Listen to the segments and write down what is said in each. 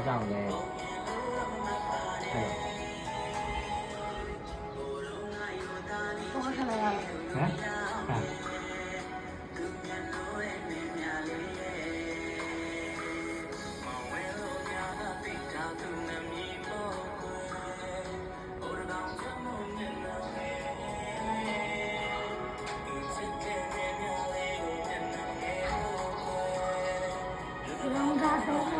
အားကြောင့်လဲအဲ့တော့ခလာရဟမ်ဟာလောင်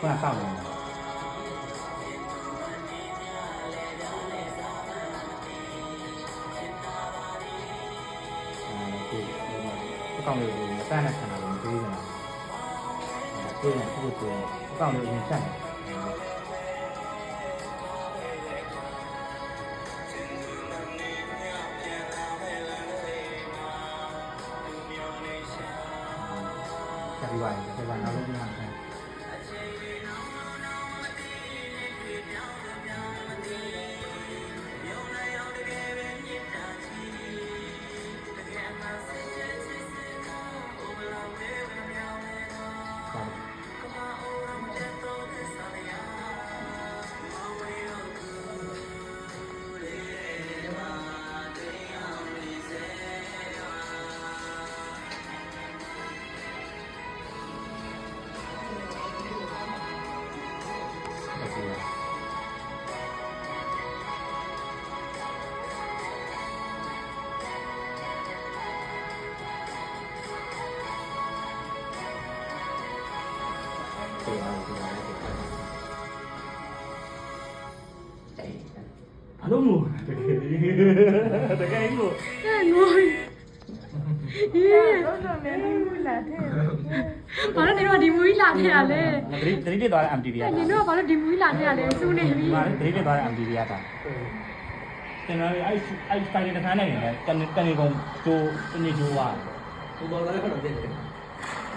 ခုနစောင့်နေတယ်အဲဒီအကောင်လေးကိုမစနဲ့ဆန္ဒကိုတွေးနေတာတွေးနေခုကိုအကောင်လေးရင်ဆက်နေဆက်ပြီးပါရင်ဆက်ပါနောက်ဆုံးပြန်ဆ ဒီမှာဒီမှာဒီမှာအလုံးမို့တကယ်တကယ်လို့အဲ့ငိုရေးတော့တော့လည်းဘူးလာတဲ့ဘာလို့နေတော့ဒီမူကြီးလာခဲ့ရလဲတတိတတိတက်သွားတဲ့ MTV ရအဲ့တာနေတော့ဘာလို့ဒီမူကြီးလာခဲ့ရလဲစူးနေပြီဒီမှာတတိတက်သွားတဲ့ MTV ရတာကျွန်တော်အဲ့အဲ့စတိုင်တစ်ခါနဲ့နေတယ်ကန်ကန်နေကုန်ကျိုးတနေ့ကျိုးသွားဘုံပေါ်လာတော့တယ်